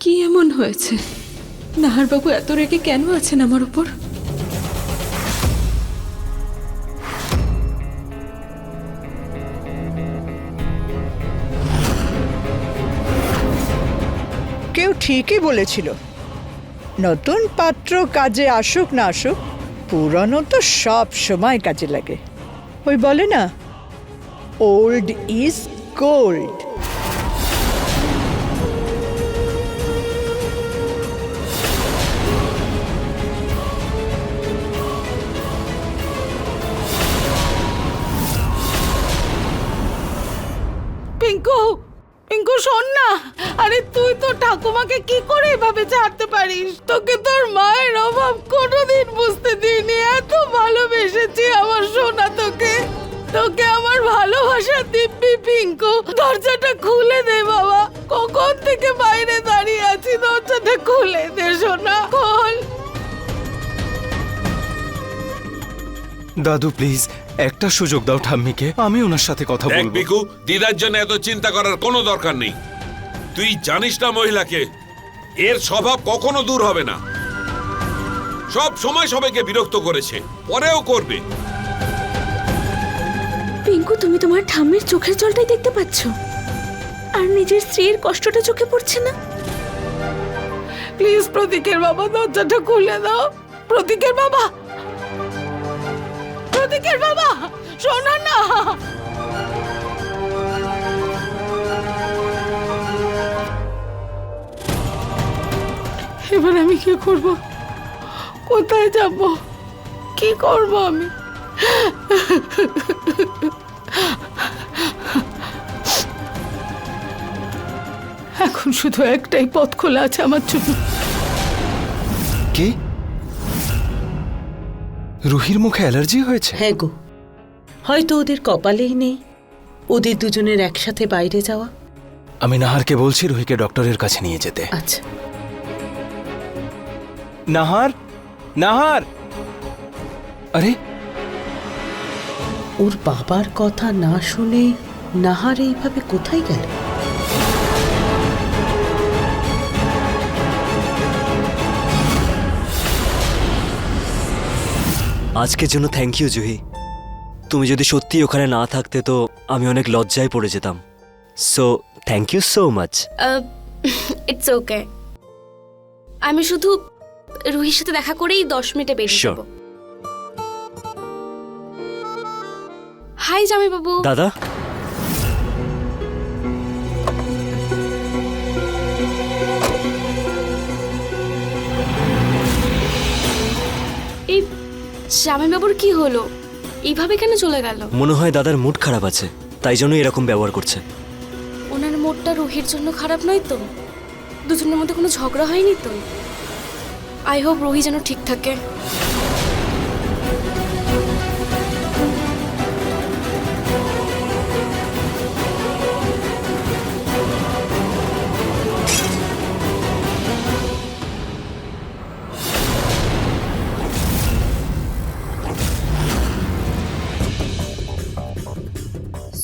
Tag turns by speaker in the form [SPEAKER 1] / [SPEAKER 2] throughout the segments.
[SPEAKER 1] কি এমন হয়েছে? নাহারবাবু এত রেগে কেন আছেন আমার উপর?
[SPEAKER 2] কেউ ঠিকই বলেছিল, নতুন পাত্র কাজে আসুক না আসুক, পুরনো তো সব সময় কাজে লাগে। ওই বলে না ওল্ড ইজ গোল্ড
[SPEAKER 3] এভাবে ছাড়তে পারিস? তোকে তোর মায়ের অভাব কোনোদিন বুঝতে দিইনি। এত ভালোবেসেছি আমার সোনা তোকে। তোকে আমার ভালোবাসা দিব্যি পিঙ্কু। দরজাটা খুলে দে বাবা। কখন থেকে বাইরে দাঁড়িয়ে আছি দরজাটা খুলে দে সোনা। খোল।
[SPEAKER 4] দাদু প্লিজ একটা সুযোগ দাও ঠাম্মিকে। আমি ওনার সাথে কথা
[SPEAKER 5] দেখ
[SPEAKER 4] বলব।
[SPEAKER 5] বিকু দিদার জন্য এত চিন্তা করার কোনো দরকার নেই। তুই জানিস না মহিলাকে। এর স্বভাব কখনো দূর হবে না। সব সময় সবাইকে বিরক্ত করেছে পরেও করবে।
[SPEAKER 6] পিঙ্কু তুমি তোমার ঠাম্মির চোখের জলটাই দেখতে পাচ্ছ। আর নিজের স্ত্রীর কষ্টটা চোখে পড়ছে না।
[SPEAKER 3] প্লিজ প্রতীকের বাবা দরজাটা খুলে দাও। প্রতীকের বাবা! প্রতীকের বাবা! শোনা না! এবার আমি কি করব? কোথায় যাব? কি করব আমি? এখন শুধু একটাই পথ খোলা আছে আমার জন্য।
[SPEAKER 4] কি? রুহির মুখে অ্যালার্জি হয়েছে?
[SPEAKER 7] হ্যাঁ গো। হয়তো ওদের কপালেই নেই। ওদের দুজনের একসাথে বাইরে যাওয়া।
[SPEAKER 4] আমি নাহারকে বলছি রুহিকে ডক্টরের কাছে নিয়ে যেতে।
[SPEAKER 7] আচ্ছা।
[SPEAKER 4] নাহার নাহার। আরে।
[SPEAKER 7] ওর বাবার কথা না শুনে নাহার এইভাবে কোথায় গেল?
[SPEAKER 8] আজকের জন্য থ্যাংক ইউ জুহি। তুমি যদি সত্যি ওখানে না থাকতে তো আমি অনেক লজ্জায় পড়ে যেতাম। So thank you so much
[SPEAKER 9] it's okay আমি শুধু রুহির সাথে দেখা করেই দশ মিনিটে বেরিয়ে
[SPEAKER 8] Sure.
[SPEAKER 9] যাব। হাই জামাই বাবু
[SPEAKER 8] দাদা।
[SPEAKER 9] এই জামাই বাবুর কি হলো? এইভাবে কেন চলে গেল?
[SPEAKER 8] মনে হয় দাদার মুড খারাপ আছে তাই জন্যই এরকম ব্যবহার করছে।
[SPEAKER 9] ওনার মোটটা রুহির জন্য খারাপ নয় তো? দুজনের মধ্যে কোনো ঝগড়া হয়নি তো? আই হোপ রোহি যেন ঠিক থাকে।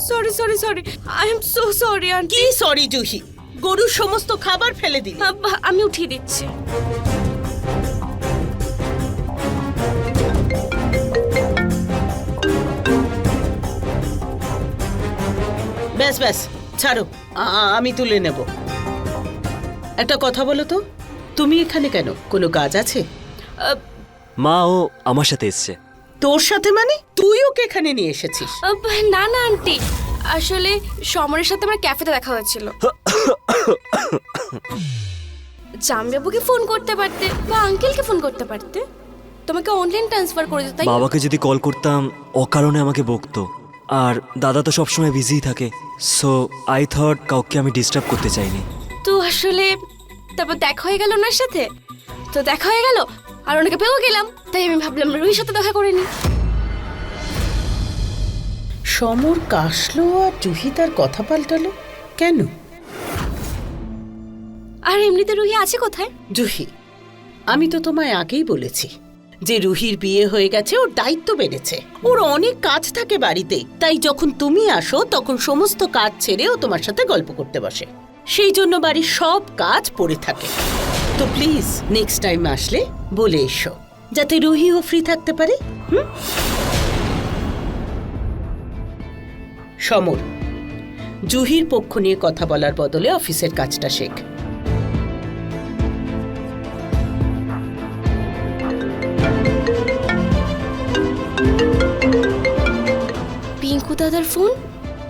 [SPEAKER 9] Sorry sorry sorry I am so sorry aunty
[SPEAKER 7] কি সরি জুহি? গরুর সমস্ত খাবার ফেলে দিল।
[SPEAKER 9] আমি উঠিয়ে দিচ্ছি।
[SPEAKER 7] ব্যাস ব্যাস ছাড়ো। আ- আমি তুলে নেব। একটা কথা বলো তো তুমি এখানে কেন? কোনো কাজ আছে?
[SPEAKER 8] মা ও আমার সাথে এসছে।
[SPEAKER 7] তোর সাথে মানে? তুই ওকে এখানে নিয়ে এসেছিস?
[SPEAKER 9] না না আন্টি। আসলে সমরের সাথে আমার ক্যাফেতে দেখা হয়েছিল। জামবাবুকে ফোন করতে পারতে বা আঙ্কেলকে ফোন করতে পারতে তোমাকে অনলাইন ট্রান্সফার করে দিত
[SPEAKER 8] বাবাকে যদি কল করতাম অকারণে আমাকে বকতো। আর দাদা তো সবসময় বিজিই থাকে। সো আই থট কাউকে আমি ডিস্টার্ব করতে চাইনি।
[SPEAKER 9] তো আসলে তারপর দেখা হয়ে গেল ওনার সাথে? তো দেখা হয়ে গেল আর ওনাকে পেয়েও গেলাম। তাই আমি ভাবলাম রুহির সাথে দেখা করে নি
[SPEAKER 7] সমর কাশলো আর জুহি তার কথা পাল্টালো? কেন?
[SPEAKER 9] আর এমনিতে রুহি আছে কোথায়?
[SPEAKER 7] জুহি আমি তো তোমায় আগেই বলেছি। যে রুহির বিয়ে হয়ে গেছে, ওর দায়িত্ব বেড়েছে। ওর অনেক কাজ থাকে বাড়িতে, তাই যখন তুমি আসো, তখন সমস্ত কাজ ছেড়ে ও তোমার সাথে গল্প করতে বসে। সেই জন্য বাড়ির সব কাজ পড়ে থাকে। তো প্লিজ নেক্সট টাইম আসলে বলে এসো, যাতে রুহিও ফ্রি থাকতে পারে। হুম? সমর, জুহির পক্ষ নিয়ে কথা বলার বদলে অফিসের কাজটা শেখ।
[SPEAKER 9] দাদার ফোন?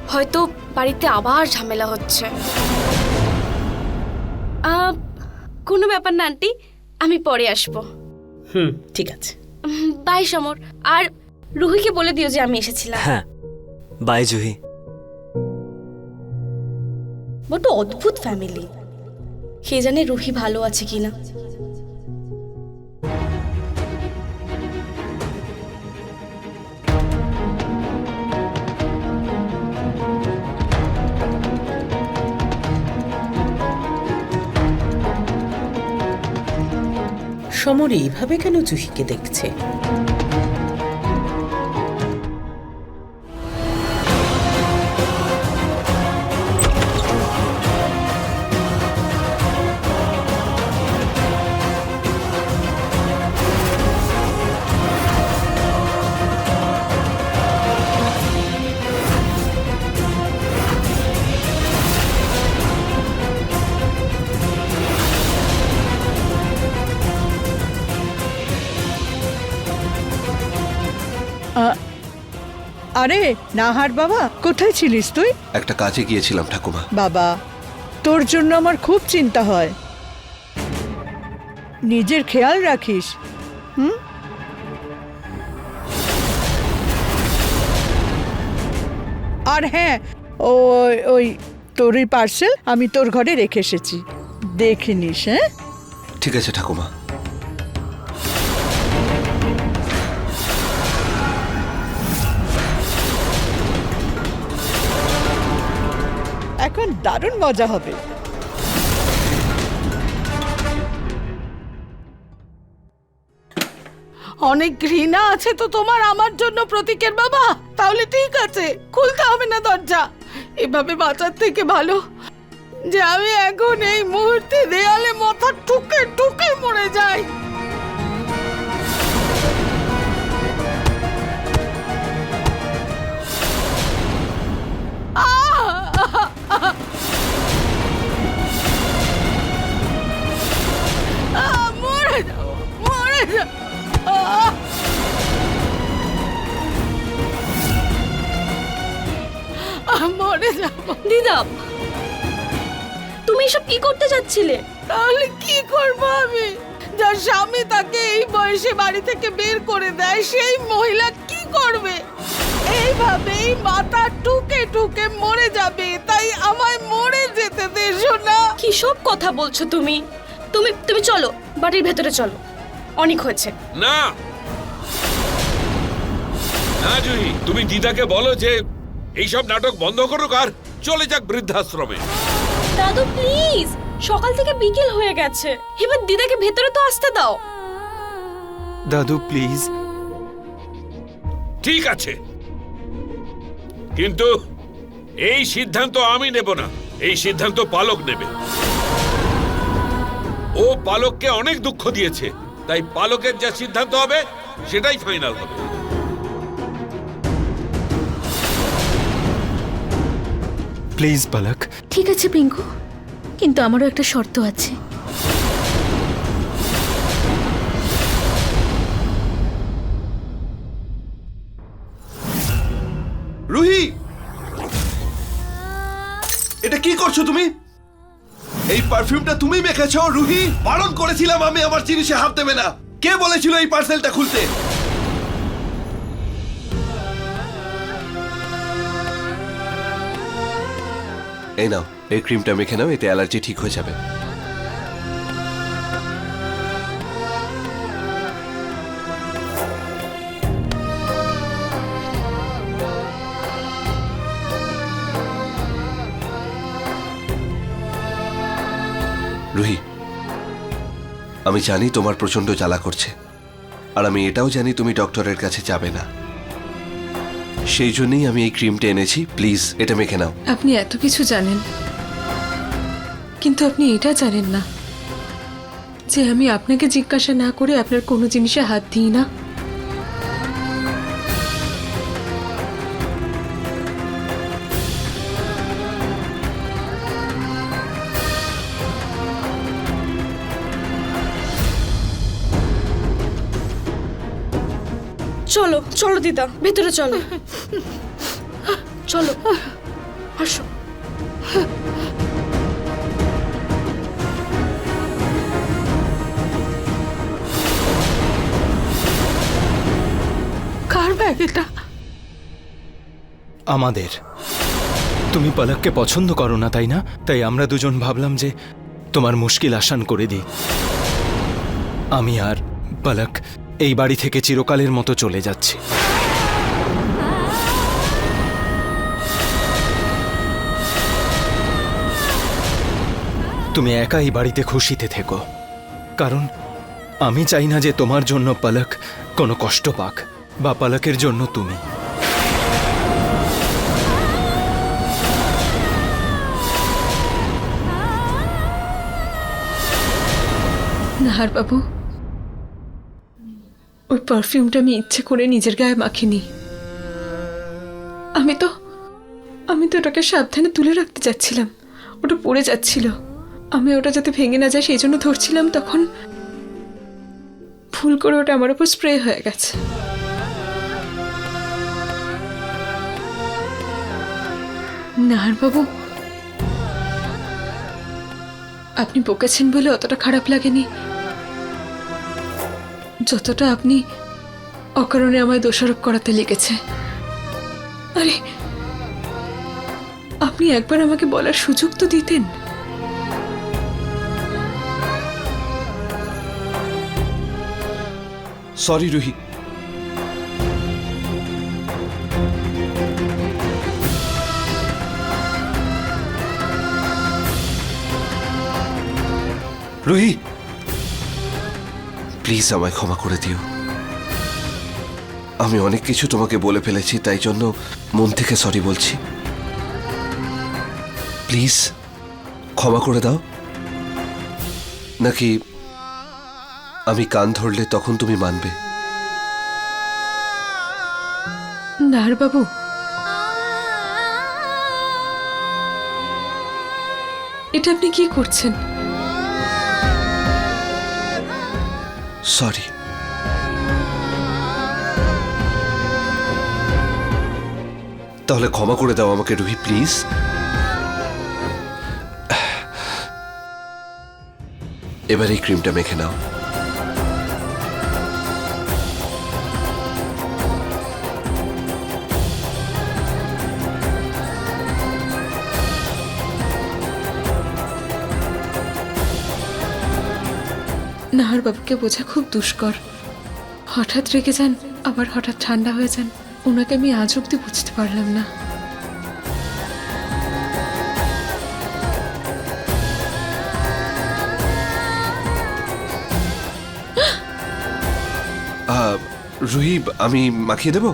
[SPEAKER 9] হয়তো বাড়িতে আবার ঝামেলা হচ্ছে। কোনো ব্যাপার না আন্টি। আমি পরে আসব।
[SPEAKER 7] হুম ঠিক আছে।
[SPEAKER 9] বাই সমর। আর রুহিকে বলে দিও যে আমি এসেছিলাম।
[SPEAKER 8] হ্যাঁ বাই জুহি।
[SPEAKER 9] বড্ড অদ্ভুত ফ্যামিলি। কে জানে রুহি ভালো আছে কিনা।
[SPEAKER 7] সমর এভাবে কেন জুহিকে দেখছে?
[SPEAKER 2] আরে নাহার বাবা কোথায় ছিলিস তুই?
[SPEAKER 10] একটা কাজে গিয়েছিলাম ঠাকুমা।
[SPEAKER 2] বাবা তোর জন্য আমার খুব চিন্তা হয়। নিজের খেয়াল রাখিস। হুম? আর হ্যাঁ ওই ওই তোর পার্সেল আমি তোর ঘরে রেখে এসেছি। দেখে নিস হ্যাঁ?
[SPEAKER 10] ঠিক আছে ঠাকুমা।
[SPEAKER 2] এখন দারুণ মজা হবে।
[SPEAKER 3] অনেক ঘৃণা আছে তো তোমার আমার জন্য প্রতীকের বাবা? তাহলে ঠিক আছে, খুলতে হবে না দরজা। এভাবে বাঁচার থেকে ভালো যে আমি এখন এই মুহূর্তে দেয়ালে মাথা ঠুকে ঠুকে মরে যাই। মরে যাব মরে
[SPEAKER 9] তুমি এসব কি করতে যাচ্ছিলে?
[SPEAKER 3] তাহলে কি করব আমি? যার স্বামী তাকে এই বয়সে বাড়ি থেকে বের করে দেয়, সেই মহিলা কি করবে? এইভাবেই মাথা টুকে টুকে মরে যাবে তাই আমায় মরে যেতে দে সোনা।
[SPEAKER 9] কি সব কথা বলছো তুমি? তুমি তুমি চলো বাড়ির ভেতরে চলো। অনেক হয়েছে।
[SPEAKER 5] না। না জুহি তুমি দিদাকে বলো যে এইসব নাটক বন্ধ করুক আর চলে যাক বৃদ্ধাশ্রমে।
[SPEAKER 9] দাদু প্লিজ সকাল থেকে বিকেল হয়ে গেছে। এবার দিদাকে ভেতরে তো আসতে দাও।
[SPEAKER 4] দাদু প্লিজ
[SPEAKER 5] ঠিক আছে। কিন্তু এই সিদ্ধান্ত আমি নেব না। এই সিদ্ধান্ত পালক নেবে। ও পালককে অনেক দুঃখ দিয়েছে। তাই পালকের যা সিদ্ধান্ত হবে সেটাই ফাইনাল হবে।
[SPEAKER 4] প্লিজ পালক।
[SPEAKER 6] ঠিক আছে পিঙ্কু। কিন্তু আমারও একটা শর্ত আছে।
[SPEAKER 10] কি করছ তুমি? এই পারফিউমটা তুমি মেখেছো, রুহি? বারণ করেছিলাম আমি আমার জিনিসে হাত দেবে না। কে বলেছিল এই পার্সেলটা খুলতে? এই নাও, এই ক্রিমটা মেখে নাও, এতে অ্যালার্জি ঠিক হয়ে যাবে। আমি জানি তোমার প্রচণ্ড জ্বালা করছে। আর আমি এটাও জানি তুমি ডক্টরের কাছে যাবে না। সেই জন্যই আমি এই ক্রিমটা এনেছি। প্লিজ, এটা মেখে নাও।
[SPEAKER 1] আপনি এত কিছু জানেন। কিন্তু আপনি এটা জানেন না। যে আমি আপনাকে জিজ্ঞাসা না করে আপনার কোনো জিনিসে হাত দিই না।
[SPEAKER 9] চলো দিদা ভেতরে চলো। চলো আসো।
[SPEAKER 3] কার ব্যাগ এটা?
[SPEAKER 4] আমাদের। তুমি পলককে পছন্দ করো না তাই না? তাই আমরা দুজন ভাবলাম যে তোমার মুশকিল আসান করে দিই। আমি আর পলক এই বাড়ি থেকে চিরকালের মতো চলে যাচ্ছি। তুমি একা এই বাড়িতে খুশিতে থেকো, কারণ আমি চাই না যে তোমার জন্য পলক কোনো কষ্ট পাক, বা পলকের জন্য তুমি।
[SPEAKER 1] নাহার বাবু ওই পারফিউমটা আমি ইচ্ছে করে নিজের গায়ে মাখিনি। আমি তো আমি তো ওটাকে সাবধানে তুলে রাখতে যাচ্ছিলাম ওটা পড়ে যাচ্ছিল। আমি ওটা যাতে ভেঙে না যায় সেই জন্য ধরছিলাম তখন ভুল করে ওটা আমার উপর স্প্রে হয়ে গেছে। নাহার বাবু আপনি বকেছেন বলে অতটা খারাপ লাগেনি। যতটা আপনি অকারণে আমায় দোষারোপ করাতে লেগেছে। আরে, আপনি একবার আমাকে বলার সুযোগ তো দিতেন।
[SPEAKER 10] সরি রুহি রুহি প্লিজ আমায় ক্ষমা করে দিও। আমি অনেক কিছু তোমাকে বলে ফেলেছি, তাই জন্য মন থেকে সরি বলছি। প্লিজ, ক্ষমা করে দাও। নাকি আমি কান ধরলে তখন তুমি মানবে?
[SPEAKER 1] বাবু। এটা আপনি কি করছেন?
[SPEAKER 10] সরি। তাহলে ক্ষমা করে দাও আমাকে রুহি প্লিজ। এবার এই ক্রিমটা মেখে নাও।
[SPEAKER 1] নাহার বাবুকে বোঝা খুব দুষ্কর। হঠাৎ রেগে যান, আবার হঠাৎ ঠান্ডা হয়ে যান। ওনাকে আমি আজ অব্দি বুঝতে পারলাম না।
[SPEAKER 10] রুহিব রুহি আমি মাখিয়ে দেবো?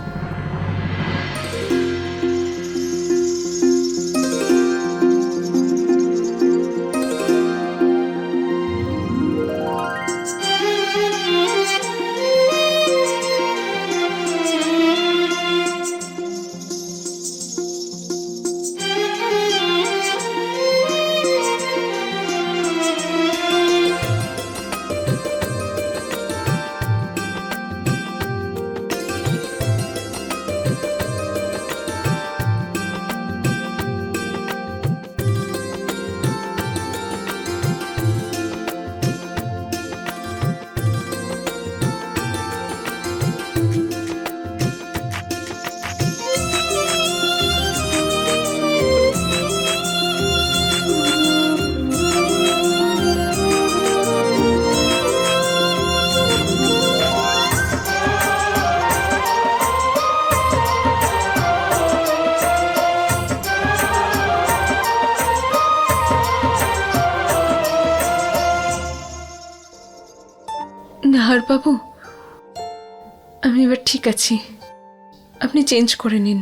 [SPEAKER 1] নাহার বাবু আমি এবার ঠিক আছি। আপনি চেঞ্জ করে নিন।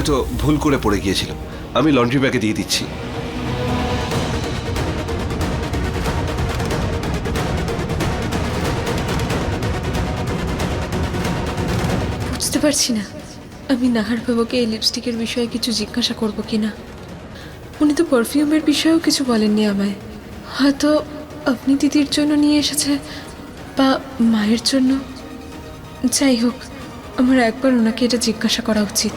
[SPEAKER 10] হয়তো ভুল করে পড়ে গিয়েছিলাম। আমি লন্ড্রি ব্যাগে দিয়ে দিচ্ছি।
[SPEAKER 1] বুঝতে পারছি না, আমি নাহার বাবুকে এই লিপস্টিকের বিষয়ে কিছু জিজ্ঞাসা করব কি না উনি তো পারফিউমের বিষয়েও কিছু বলেননি আমায়। হয়তো আপনি দিদির জন্য নিয়ে এসেছে বা মায়ের জন্য। যাই হোক, আমার একবার ওনাকে এটা জিজ্ঞাসা করা উচিত।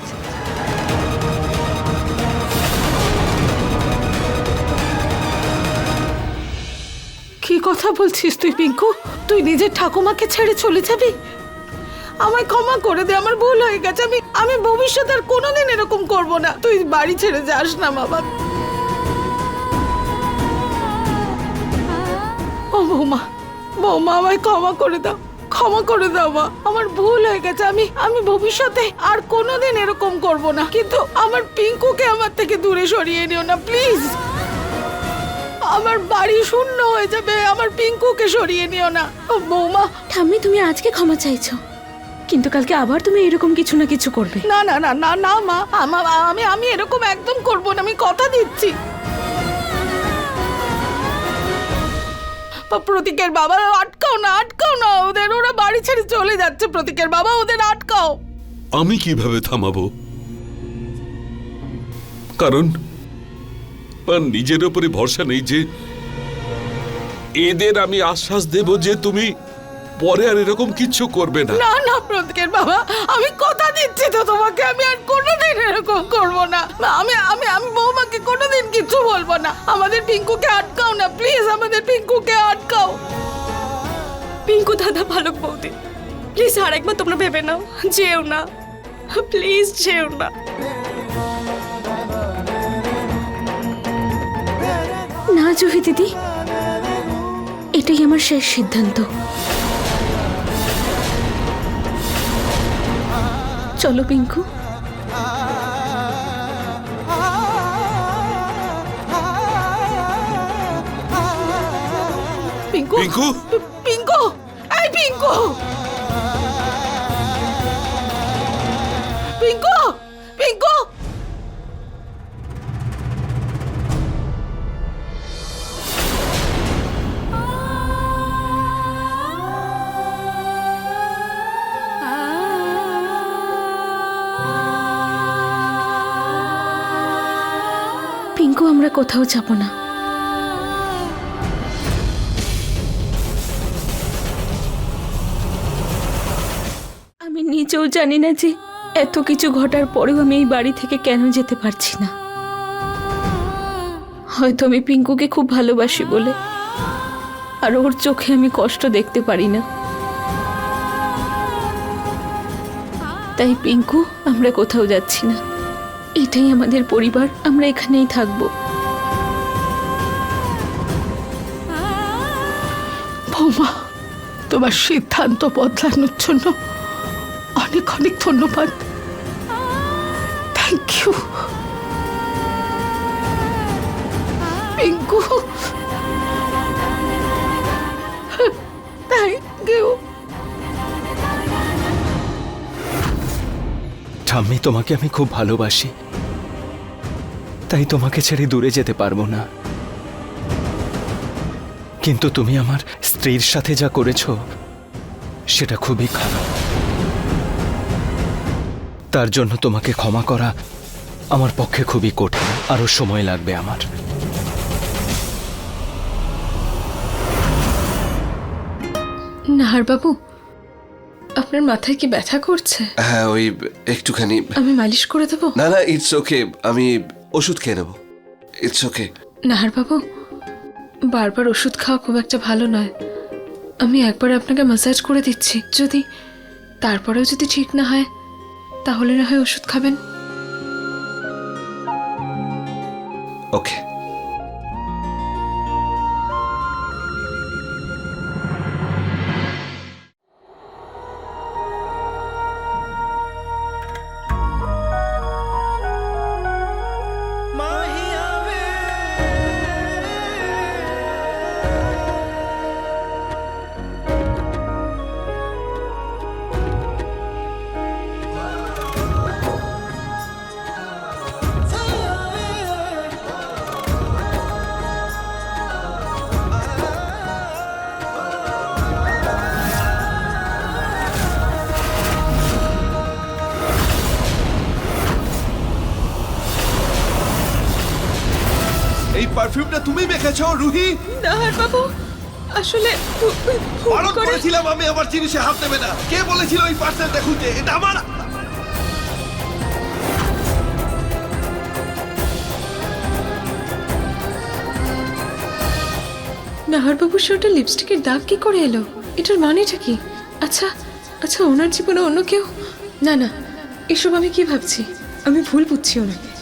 [SPEAKER 3] কথা বলছিস তুই, পিঙ্কু? তুই নিজের ঠাকুমাকে ছেড়ে চলে যাবি? আমায় ক্ষমা করে দে, আমার ভুল হয়ে গেছে। আমি আমি ভবিষ্যতে আর কোনোদিন এরকম করব না। তুই বাড়ি ছেড়ে যাস না, বাবা। ও বৌমা বৌমা, আমায় ক্ষমা করে দাও। ক্ষমা করে দাও, মা। আমার ভুল হয়ে গেছে। আমি আমি ভবিষ্যতে আর কোনোদিন এরকম করব না। কিন্তু আমার পিঙ্কুকে আমার থেকে দূরে সরিয়ে নিও না, প্লিজ। আমার বাড়ি শূন্য হয়ে যাবে আমার পিঙ্কুকে সরিয়ে নিও না। ও বৌমা।
[SPEAKER 6] ঠাম্মি তুমি আজকে ক্ষমা চাইছো। কিন্তু কালকে আবার তুমি এরকম কিছু না কিছু করবে।
[SPEAKER 3] না না না না না মা আমার আমি আমি এরকম একদম করব না আমি কথা দিচ্ছি। বা প্রতীকের বাবা আটকাও না আটকাও না ওদের ওরা বাড়ি ছেড়ে চলে যাচ্ছে প্রতীকের বাবা ওদের আটকাও।
[SPEAKER 5] আমি কীভাবে থামাবো? কারণ নিজের উপরে ভরসা নেই যে এদের আমি আশ্বাস দেব যে তুমি পরে আর এরকম কিচ্ছু করবে না।
[SPEAKER 3] না না প্রতীকের বাবা আমি কথা দিচ্ছি তো তোমাকে আমি আর কোনোদিন এরকম করব না। আমি আমি আমি বৌমাকে কোনোদিন কিছু বলব না। আমাদের পিঙ্কুকে আটকাও না প্লিজ আমাদের পিঙ্কুকে আটকাও।
[SPEAKER 9] পিঙ্কু দাদা ভালো বৌদি। প্লিজ আর একবার তোমরা ভেবে নাও যেও না। প্লিজ যেও না।
[SPEAKER 6] না জুহি দিদি এটাই আমার শেষ সিদ্ধান্ত। চলো পিঙ্কু।
[SPEAKER 3] পিঙ্কু?
[SPEAKER 5] পিঙ্কু?
[SPEAKER 3] পিঙ্কু! এই পিঙ্কু পিঙ্কু!
[SPEAKER 6] কোথাও যাব না। আমি নিজেও জানি না যে এত কিছু ঘটার পরেও আমি এই বাড়ি থেকে কেন যেতে পারছি না। হয়তো আমি পিঙ্কুকে খুব ভালোবাসি বলে, আর ওর চোখে আমি কষ্ট দেখতে পারি না। তাই পিঙ্কু, আমরা কোথাও যাচ্ছি না। এটাই আমাদের পরিবার, আমরা এখানেই থাকব।
[SPEAKER 3] বৌমা তোমার সিদ্ধান্ত বদলানোর জন্য অনেক অনেক ধন্যবাদ। Thank you Pinku thank you
[SPEAKER 4] ঠাম্মি, তোমাকে আমি খুব ভালোবাসি। তাই তোমাকে ছেড়ে দূরে যেতে পারব না। কিন্তু তুমি আমার স্ত্রীর সাথে যা করেছ সেটা খুবই খারাপ। তার জন্য তোমাকে ক্ষমা করা আমার পক্ষে খুবই কঠিন আরও সময় লাগবে আমার।
[SPEAKER 1] নাহার বাবু আপনার মাথায় কি ব্যথা করছে?
[SPEAKER 10] হ্যাঁ ওই একটুখানি।
[SPEAKER 1] আমি মালিশ করে দেবো?
[SPEAKER 10] না না ইটস ওকে আমি ওষুধ খেয়ে নেব। ইটস ওকে
[SPEAKER 1] নাহার বাবু বারবার ওষুধ খাওয়া খুব একটা ভালো নয়। আমি একবার আপনাকে ম্যাসাজ করে দিচ্ছি। যদি তারপরেও যদি ঠিক না হয়, তাহলে না হয় ওষুধ খাবেন।
[SPEAKER 10] ওকে পারফিউমটা তুমি মেখেছো রুহি?
[SPEAKER 1] নাহার বাবু আসলে
[SPEAKER 10] বারণ
[SPEAKER 1] করে-
[SPEAKER 10] করেছিলাম আমি আমার জিনিসে হাত দেবে না। কে বলেছিল ওই পার্সেলটা খুলতে? এটা আমার
[SPEAKER 1] নাহার বাবুর সে ওটা লিপস্টিকের দাগ কি করে এলো? এটার মানেটা কি? আচ্ছা আচ্ছা ওনার জীবনে অন্য কেউ? না না এসব আমি কি ভাবছি? আমি ভুল বুঝছি ওনাকে।